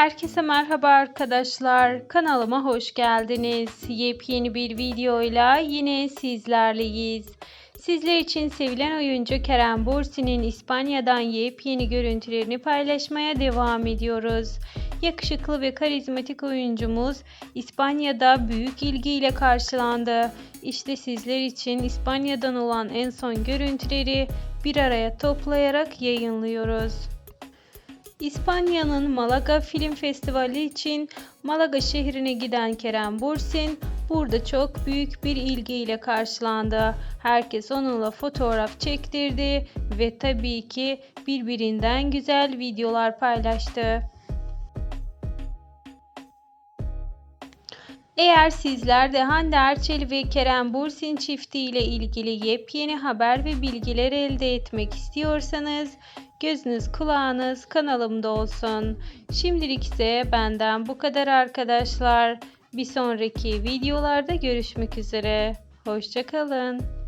Herkese merhaba arkadaşlar. Kanalıma hoş geldiniz. Yepyeni bir videoyla yine sizlerleyiz. Sizler için sevilen oyuncu Kerem Bürsin'in İspanya'dan yepyeni görüntülerini paylaşmaya devam ediyoruz. Yakışıklı ve karizmatik oyuncumuz İspanya'da büyük ilgiyle karşılandı. İşte sizler için İspanya'dan olan en son görüntüleri bir araya toplayarak yayınlıyoruz. İspanya'nın Malaga Film Festivali için Malaga şehrine giden Kerem Bürsin burada çok büyük bir ilgiyle karşılandı. Herkes onunla fotoğraf çektirdi ve tabii ki birbirinden güzel videolar paylaştı. Eğer sizler de Hande Erçel ve Kerem Bürsin çifti ile ilgili yepyeni haber ve bilgiler elde etmek istiyorsanız gözünüz kulağınız kanalımda olsun. Şimdilik ise benden bu kadar arkadaşlar. Bir sonraki videolarda görüşmek üzere. Hoşçakalın.